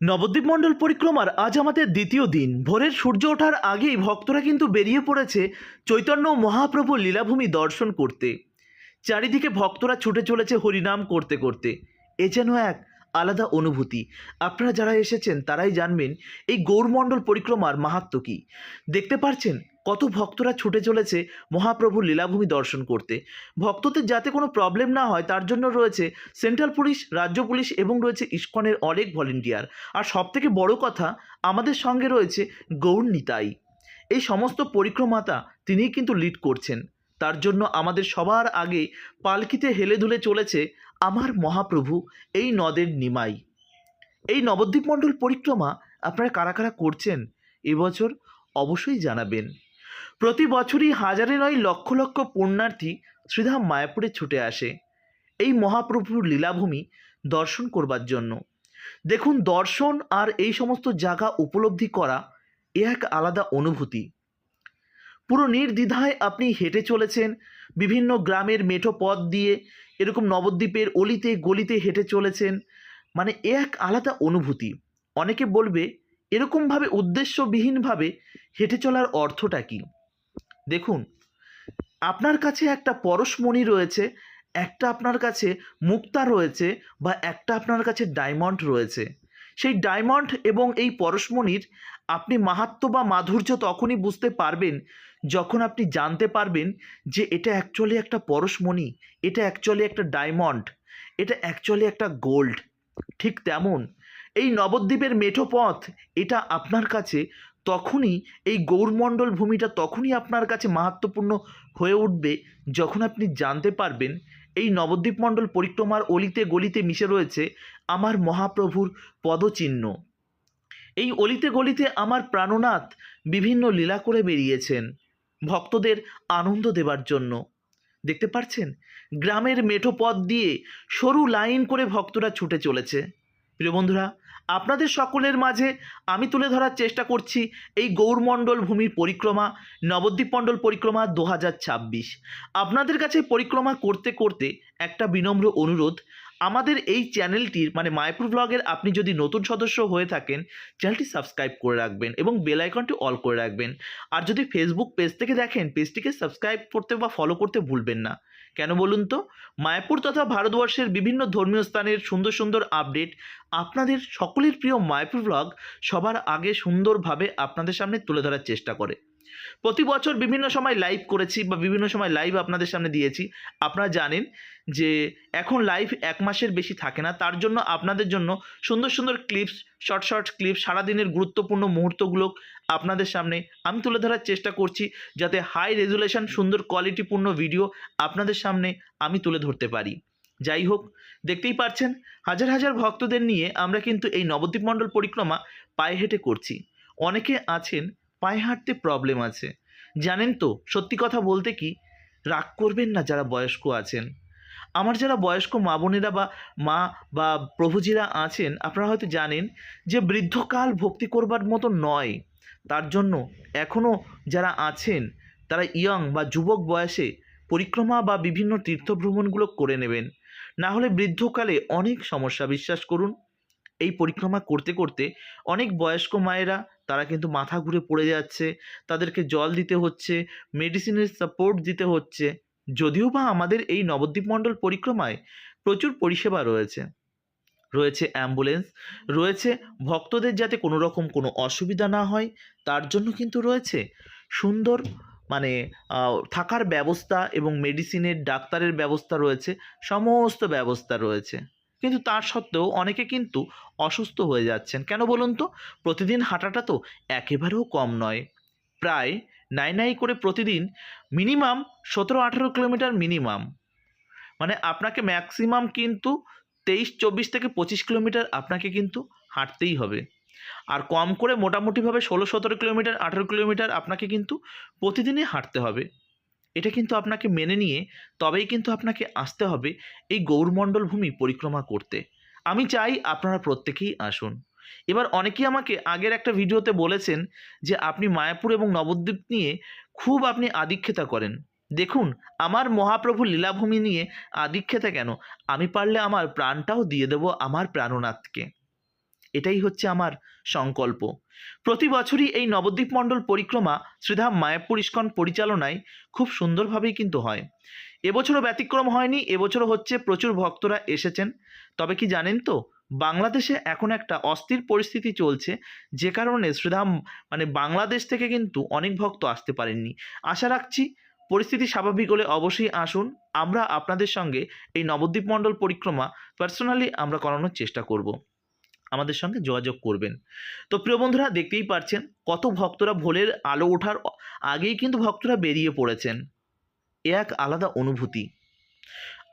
নবদ্বীপ মণ্ডল পরিক্রমার আজ আমাদের দ্বিতীয় দিন। ভোরের সূর্য ওঠার আগেই ভক্তরা কিন্তু বেরিয়ে পড়েছে চৈতন্য মহাপ্রভু লীলাভূমি দর্শন করতে। চারিদিকে ভক্তরা ছুটে চলেছে হরিনাম করতে করতে। এ যেন এক আলাদা অনুভূতি। আপনারা যারা এসেছেন, তারাই জানবেন এই গৌরমণ্ডল পরিক্রমার মাহাত্ম কী। দেখতে পারছেন, কত ভক্তরা ছুটে চলেছে মহাপ্রভুর লীলাভূমি দর্শন করতে। ভক্তদের যাতে কোনো প্রবলেম না হয়, তার জন্য রয়েছে সেন্ট্রাল পুলিশ, রাজ্য পুলিশ এবং রয়েছে ইস্কনের অনেক ভলেন্টিয়ার। আর সবথেকে বড় কথা, আমাদের সঙ্গে রয়েছে গৌর নিতাই। এই সমস্ত পরিক্রমাতা, তিনিই কিন্তু লিড করছেন। তার জন্য আমাদের সবার আগে পালকিতে হেলে দুলে চলেছে আমার মহাপ্রভু, এই নদের নিমাই। এই নবদ্বীপ মণ্ডল পরিক্রমা আপনারা কারা কারা করছেন এবছর অবশ্যই জানাবেন। প্রতি বছরই হাজারে নয় লক্ষ লক্ষ পুণ্যার্থী শ্রীধাম মায়াপুরে ছুটে আসে। এই মহাপ্রভুর লীলাভূমি দর্শন করবার জন্য। দেখুন দর্শন আর এই সমস্ত জায়গা উপলব্ধি করা এ এক আলাদা অনুভূতি। পুরো নির্দ্বিধায় আপনি হেঁটে চলেছেন, বিভিন্ন গ্রামের মেঠো পথ দিয়ে, এরকম নবদ্বীপের অলিতে গলিতে হেঁটে চলেছেন মানে এ এক আলাদা অনুভূতি। অনেকে বলবে, এরকমভাবে উদ্দেশ্যবিহীনভাবে হেঁটে চলার অর্থটা কী? দেখুন, আপনার কাছে একটা পরশমণি রয়েছে, একটা আপনার কাছে মুক্তা রয়েছে বা একটা আপনার কাছে ডায়মন্ড রয়েছে। সেই ডায়মন্ড এবং এই পরশমণির আপনি মাহাত্ম বা মাধুর্য তখনই বুঝতে পারবেন যখন আপনি জানতে পারবেন যে এটা অ্যাকচুয়ালি একটা পরশমণি, এটা অ্যাকচুয়ালি একটা ডায়মন্ড এটা অ্যাকচুয়ালি একটা গোল্ড ঠিক তেমন। এই নবদ্বীপের মেঠো পথ, এটা আপনার কাছে, তখনই এই গৌরমণ্ডল ভূমিটা তখনই আপনার কাছে মাহাত্মপূর্ণ হয়ে উঠবে যখন আপনি জানতে পারবেন এই নবদ্বীপ মণ্ডল পরিক্রমার অলিতে গলিতে মিশে রয়েছে আমার মহাপ্রভুর পদচিহ্ন। এই অলিতে গলিতে আমার প্রাণনাথ বিভিন্ন লীলা করে বেরিয়েছেন। ভক্তদের আনন্দ দেবার জন্য। দেখতে পাচ্ছেন গ্রামের মেঠো পথ দিয়ে সরু লাইন করে ভক্তরা ছুটে চলেছে। প্রিয় বন্ধুরা, আপনাদের সকলের মাঝে আমি তুলে ধরার চেষ্টা করছি এই গৌরমণ্ডল ভূমির পরিক্রমা, নবদ্বীপ মণ্ডল পরিক্রমা দু হাজার ছাব্বিশ। আপনাদের কাছে পরিক্রমা করতে করতে একটা বিনম্র অনুরোধ আমাদের এই চ্যানেলটির মানে মায়াপুর ব্লগের আপনি যদি নতুন সদস্য হয়ে থাকেন, চ্যানেলটি সাবস্ক্রাইব করে রাখবেন এবং বেল আইকনটি অল করে রাখবেন। আর যদি ফেসবুক পেজ থেকে দেখেন পেজটিকে সাবস্ক্রাইব করতে বা ফলো করতে ভুলবেন না। কেন বলুন তো? মায়াপুর তথা ভারতবর্ষের বিভিন্ন ধর্মীয় স্থানের সুন্দর সুন্দর আপডেট আপনাদের সকলের প্রিয় মায়াপুর ব্লগ সবার আগে সুন্দরভাবে আপনাদের সামনে তুলে ধরার চেষ্টা করে। প্রতি বছর বিভিন্ন সময় লাইভ করেছি বা বিভিন্ন সময় লাইভ আপনাদের সামনে দিয়েছি। আপনারা জানেন যে এখন লাইভ এক মাসের বেশি থাকে না। তার জন্য আপনাদের জন্য সুন্দর সুন্দর ক্লিপস শর্ট শর্ট ক্লিপস সারাদিনের গুরুত্বপূর্ণ মুহূর্তগুলো আপনাদের সামনে আমি তুলে ধরার চেষ্টা করছি যাতে হাই রেজুলেশন সুন্দর কোয়ালিটিপূর্ণ ভিডিও আপনাদের সামনে আমি তুলে ধরতে পারি। যাই হোক, দেখতেই পাচ্ছেন হাজার হাজার ভক্তদের নিয়ে আমরা কিন্তু এই নবদ্বীপ মণ্ডল পরিক্রমা পায়ে হেঁটে করছি। অনেকে আছেন পায়ে হাঁটতে প্রবলেম আছে। জানেন তো, সত্যি কথা বলতে কি, রাগ করবেন না যারা বয়স্ক আছেন। আমার যারা বয়স্ক মা বোনেরা বা মা বা প্রভুজিরা আছেন, আপনারা হয়তো জানেন যে বৃদ্ধকাল ভক্তি করবার মতো নয়। তার জন্য এখনও যারা আছেন, তারা ইয়ং বা যুবক বয়সে পরিক্রমা বা বিভিন্ন তীর্থভ্রমণগুলো করে নেবেন। না হলে বৃদ্ধকালে অনেক সমস্যা, বিশ্বাস করুন। এই পরিক্রমা করতে করতে অনেক বয়স্ক মায়েরা তারা কিন্তু মাথা ঘুরে পড়ে যাচ্ছে, তাদেরকে জল দিতে হচ্ছে মেডিসিনের সাপোর্ট দিতে হচ্ছে। যদিও বা আমাদের এই নবদ্বীপ মণ্ডল পরিক্রমায় প্রচুর পরিষেবা রয়েছে। রয়েছে অ্যাম্বুলেন্স রয়েছে ভক্তদের যাতে কোনো রকম কোনো অসুবিধা না হয়, তার জন্য কিন্তু রয়েছে সুন্দর মানে থাকার ব্যবস্থা এবং মেডিসিনের ডাক্তারের ব্যবস্থা রয়েছে, সমস্ত ব্যবস্থা রয়েছে। কিন্তু তার সত্ত্বেও অনেকে কিন্তু অসুস্থ হয়ে যাচ্ছেন। কেন বলুন তো? প্রতিদিন হাঁটাটা তো একেবারেও কম নয়। প্রায় নাই নাই করে প্রতিদিন মিনিমাম সতেরো আঠেরো কিলোমিটার মিনিমাম মানে আপনাকে ম্যাক্সিমাম কিন্তু তেইশ, চব্বিশ থেকে পঁচিশ কিলোমিটার আপনাকে কিন্তু হাঁটতেই হবে। আর কম করে মোটামুটিভাবে ষোলো, সতেরো কিলোমিটার, আঠেরো কিলোমিটার আপনাকে কিন্তু প্রতিদিনই হাঁটতে হবে। এটা কিন্তু আপনাকে মেনে নিয়ে তবেই কিন্তু আপনাকে আসতে হবে এই গৌরমণ্ডল ভূমি পরিক্রমা করতে। আমি চাই আপনারা প্রত্যেকেই আসুন। এবার অনেকেই আমাকে আগের একটা ভিডিওতে বলেছেন যে আপনি মায়াপুর এবং নবদ্বীপ নিয়ে খুব আপনি আদিক্ষেতা করেন। দেখুন, আমার মহাপ্রভু লীলাভূমি নিয়ে আদিক্ষেতা কেন? আমি পারলে আমার প্রাণটাও দিয়ে দেব আমার প্রাণনাথকে। এটাই হচ্ছে আমার সংকল্প। প্রতি বছরই এই নবদ্বীপ মণ্ডল পরিক্রমা শ্রীধাম মায়াপুর ইস্কন পরিচালনায় খুব সুন্দরভাবেই কিন্তু হয়। এবছরও ব্যতিক্রম হয়নি, এবছরও হচ্ছে প্রচুর ভক্তরা এসেছেন। তবে কি জানেন তো, বাংলাদেশে এখন একটা অস্থির পরিস্থিতি চলছে, যে কারণে শ্রীধাম মানে বাংলাদেশ থেকে কিন্তু অনেক ভক্ত আসতে পারেননি। আশা রাখছি পরিস্থিতি স্বাভাবিক হলে অবশ্যই আসুন। আমরা আপনাদের সঙ্গে এই নবদ্বীপ মণ্ডল পরিক্রমা পার্সোনালি আমরা করানোর চেষ্টা করব। আমাদের সঙ্গে যোগাযোগ করবেন। তো প্রিয় বন্ধুরা, দেখতেই পাচ্ছেন কত ভক্তরা ভোলের আলো ওঠার আগেই কিন্তু ভক্তরা বেরিয়ে পড়েছেন। এ এক আলাদা অনুভূতি।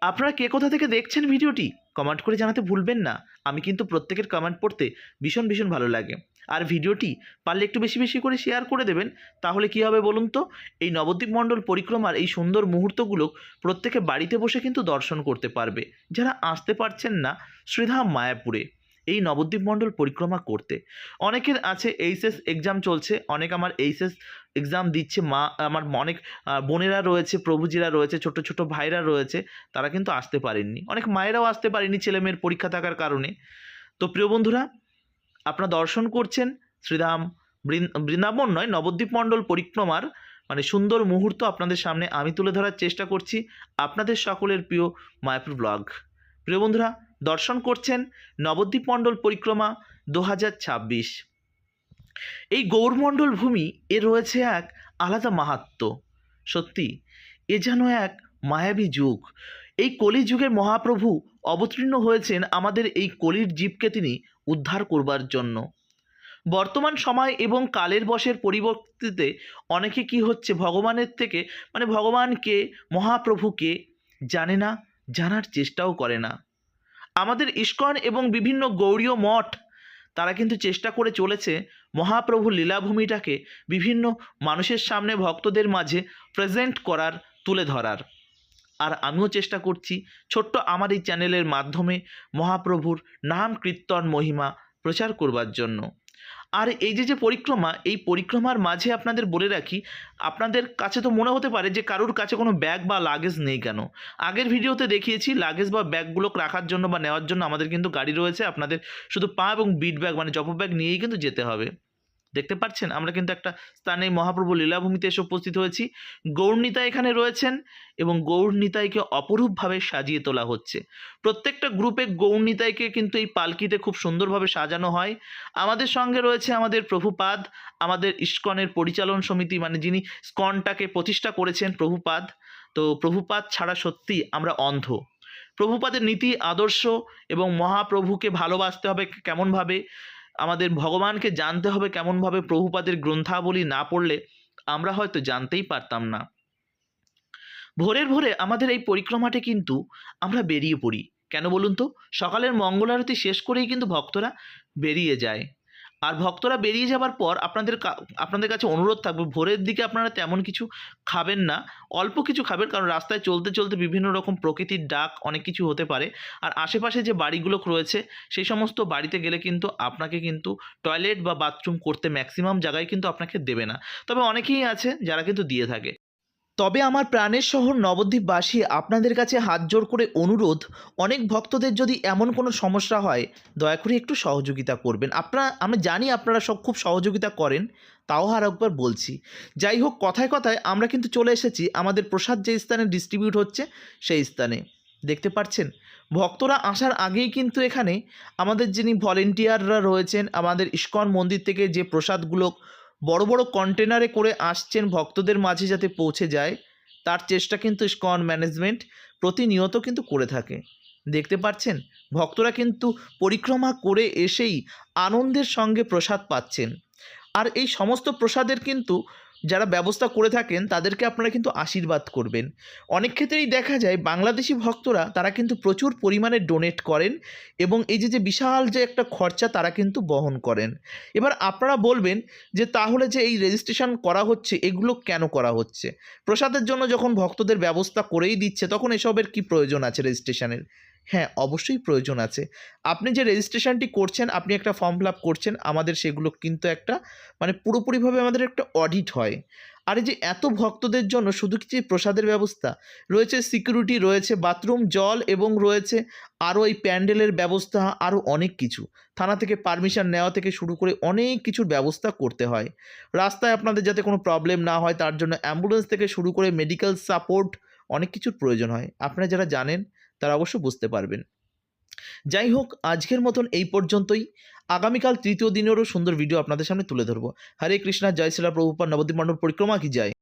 আপনারা কে কোথা থেকে দেখছেন ভিডিওটি কমেন্ট করে জানাতে ভুলবেন না। আমি কিন্তু প্রত্যেকের কমেন্ট পড়তে ভীষণ ভীষণ ভালো লাগে। আর ভিডিওটি পারলে একটু বেশি বেশি করে শেয়ার করে দেবেন। তাহলে কি হবে বলুন তো? এই নবদ্বীপ মণ্ডল পরিক্রমার এই সুন্দর মুহূর্তগুলো প্রত্যেকে বাড়িতে বসে কিন্তু দর্শন করতে পারবে। যারা আসতে পারছেন না, শ্রীধাম মায়াপুরে। এই নবদ্বীপ মণ্ডল পরিক্রমা করতে। অনেকের আছে এইচএস এক্সাম চলছে, অনেক আমার এইচএস এক্সাম দিচ্ছে, মা, আমার অনেক বোনেরা রয়েছে, প্রভুজিরা রয়েছে, ছোট ছোট ভাইরা রয়েছে, তারা কিন্তু আসতে পারেননি। অনেক মায়েরাও আসতে পারেনি ছেলেমেয়ের পরীক্ষা থাকার কারণে। তো প্রিয় বন্ধুরা, আপনারা দর্শন করছেন শ্রীরাম বৃন- বৃন্দাবন নয়, নবদ্বীপ মণ্ডল পরিক্রমার মানে সুন্দর মুহূর্ত আপনাদের সামনে আমি তুলে ধরার চেষ্টা করছি আপনাদের সকলের প্রিয় মায়াপুর ব্লগ। প্রিয় বন্ধুরা দর্শন করছেন নবদ্বীপ মণ্ডল পরিক্রমা দু এই গৌরমণ্ডল ভূমি এ রয়েছে এক আলাদা মাহাত্ম। সত্যি, এ যেন এক মায়াবী যুগ। এই কলি যুগের মহাপ্রভু অবতীর্ণ হয়েছেন আমাদের এই কলির জীবকে তিনি উদ্ধার করবার জন্য। বর্তমান সময় এবং কালের বশের পরিবর্তিতে অনেকে কি হচ্ছে ভগবানের থেকে মানে ভগবানকে, মহাপ্রভুকে জানে না, জানার চেষ্টাও করে না। আমাদের ইস্কন এবং বিভিন্ন গৌরীয় মঠ, তারা কিন্তু চেষ্টা করে চলেছে মহাপ্রভু লীলাভূমিটাকে বিভিন্ন মানুষের সামনে ভক্তদের মাঝে প্রেজেন্ট করার, তুলে ধরার। আর আমিও চেষ্টা করছি ছোট্ট আমার এই চ্যানেলের মাধ্যমে মহাপ্রভুর নাম কীর্তন মহিমা প্রচার করবার জন্য। আর এই যে যে পরিক্রমা, এই পরিক্রমার মাঝে আপনাদের বলে রাখি, আপনাদের কাছে তো মনে হতে পারে যে, কারোর কাছে কোনো ব্যাগ বা লাগেজ নেই কেন? আগের ভিডিওতে দেখিয়েছি লাগেজ বা ব্যাগগুলো রাখার জন্য বা নেওয়ার জন্য আমাদের কিন্তু গাড়ি রয়েছে। আপনাদের শুধু পা এবং বিট ব্যাগ মানে জপ ব্যাগ নিয়েই কিন্তু যেতে হবে। দেখতে পাচ্ছেন, আমরা কিন্তু একটা স্থানে মহাপ্রভু লীলাভূমিতে এসে উপস্থিত হয়েছি। গৌরনীতা এখানে রয়েছেন এবং গৌরনীতাইকে অপরূপভাবে সাজিয়ে তোলা হচ্ছে। প্রত্যেকটা গ্রুপে গৌরনীতাইকে কিন্তু এই পালকিতে খুব সুন্দরভাবে সাজানো হয়। আমাদের সঙ্গে রয়েছে আমাদের প্রভুপাদ, আমাদের ইস্কনের পরিচালন সমিতি মানে যিনি স্কনটাকে প্রতিষ্ঠা করেছেন প্রভুপাদ। তো প্রভুপাদ ছাড়া সত্যি আমরা অন্ধ। প্রভুপাদের নীতি, আদর্শ এবং মহাপ্রভুকে ভালোবাসতে হবে কেমনভাবে? আমাদের ভগবানকে জানতে হবে কেমনভাবে প্রভুপাদের গ্রন্থাবলী না পড়লে আমরা হয়তো জানতেই পারতাম না। ভোরের ভোরে আমাদের এই পরিক্রমাটি কিন্তু আমরা বেরিয়ে পড়ি। কেন বলুন তো? সকালের মঙ্গলারতি শেষ করেই কিন্তু ভক্তরা বেরিয়ে যায়। আর ভক্তরা বেরিয়ে যাবার পর আপনাদের আপনাদের কাছে অনুরোধ থাকবে, ভোরের দিকে আপনারা তেমন কিছু খাবেন না। অল্প কিছু খাবেন, কারণ রাস্তায় চলতে চলতে বিভিন্ন রকম প্রকৃতির ডাক অনেক কিছু হতে পারে। আর আশেপাশে যে বাড়িগুলো রয়েছে, সেই সমস্ত বাড়িতে গেলে কিন্তু আপনাকে কিন্তু টয়লেট বা বাথরুম করতে ম্যাক্সিমাম জায়গায় কিন্তু আপনাকে দেবে না। তবে অনেকেই আছে যারা কিন্তু দিয়ে থাকে। তবে আমার প্রাণের শহর নবদ্বীপবাসী আপনাদের কাছে হাত জোর করে অনুরোধ, অনেক ভক্তদের যদি এমন কোনো সমস্যা হয়, দয়া করে একটু সহযোগিতা করবেন। আপনারা, আমি জানি আপনারা সব খুব সহযোগিতা করেন, তাও আর একবার বলছি। যাই হোক, কথায় কথায় আমরা কিন্তু চলে এসেছি। আমাদের প্রসাদ যে স্থানে ডিস্ট্রিবিউট হচ্ছে, সেই স্থানে। দেখতে পাচ্ছেন? ভক্তরা আসার আগেই কিন্তু এখানে আমাদের যিনি ভলেন্টিয়াররা রয়েছেন, আমাদের ইস্কন মন্দির থেকে যে প্রসাদগুলো বড় বড় কন্টেনারে করে আসছেন ভক্তদের মাঝে যাতে পৌঁছে যায়, তার চেষ্টা কিন্তু স্কন ম্যানেজমেন্ট প্রতিনিয়ত কিন্তু করে থাকে। দেখতে পাচ্ছেন, ভক্তরা কিন্তু পরিক্রমা করে এসেই আনন্দের সঙ্গে প্রসাদ পাচ্ছেন। আর এই সমস্ত প্রসাদের কিন্তু যারা ব্যবস্থা করে থাকেন, তাদেরকে আপনারা কিন্তু আশীর্বাদ করবেন। অনেক ক্ষেত্রেই দেখা যায়, বাংলাদেশি ভক্তরা, তারা কিন্তু প্রচুর পরিমাণে ডোনেট করেন এবং এই যে যে বিশাল যে একটা খরচা, তারা কিন্তু বহন করেন। এবার আপনারা বলবেন যে, তাহলে যে এই রেজিস্ট্রেশন করা হচ্ছে, এগুলো কেন করা হচ্ছে? প্রসাদের জন্য যখন ভক্তদের ব্যবস্থা করেই দিচ্ছে, তখন এসবের কি প্রয়োজন আছে রেজিস্ট্রেশনের হ্যাঁ অবশ্যই প্রয়োজন আছে। আপনি যে রেজিস্ট্রেশনটি করছেন, আপনি একটা ফর্ম ফিল আপ করছেন, আমাদের সেগুলো কিন্তু একটা মানে পুরোপুরিভাবে আমাদের একটা অডিট হয়। আর এই যে এত ভক্তদের জন্য শুধু কি প্রসাদের ব্যবস্থা? রয়েছে সিকিউরিটি রয়েছে বাথরুম জল এবং রয়েছে আরও এই প্যান্ডেলের ব্যবস্থা, আরও অনেক কিছু। থানা থেকে পারমিশন নেওয়া থেকে শুরু করে অনেক কিছুর ব্যবস্থা করতে হয়। রাস্তায় আপনাদের যাতে কোনো প্রবলেম না হয়, তার জন্য অ্যাম্বুলেন্স থেকে শুরু করে মেডিকেল সাপোর্ট অনেক কিছুর প্রয়োজন হয়। আপনারা যারা জানেন তারা অবশ্য বুঝতে পারবেন। যাই হোক আজকের মতন এই পর্যন্তই। আগামীকাল তৃতীয় দিনেরও সুন্দর ভিডিও আপনাদের সামনে তুলে ধরবো। হরে কৃষ্ণা, জয় শ্রীলা প্রভুপার নবদ্বীপ মণ্ডল পরিক্রমা কি যায়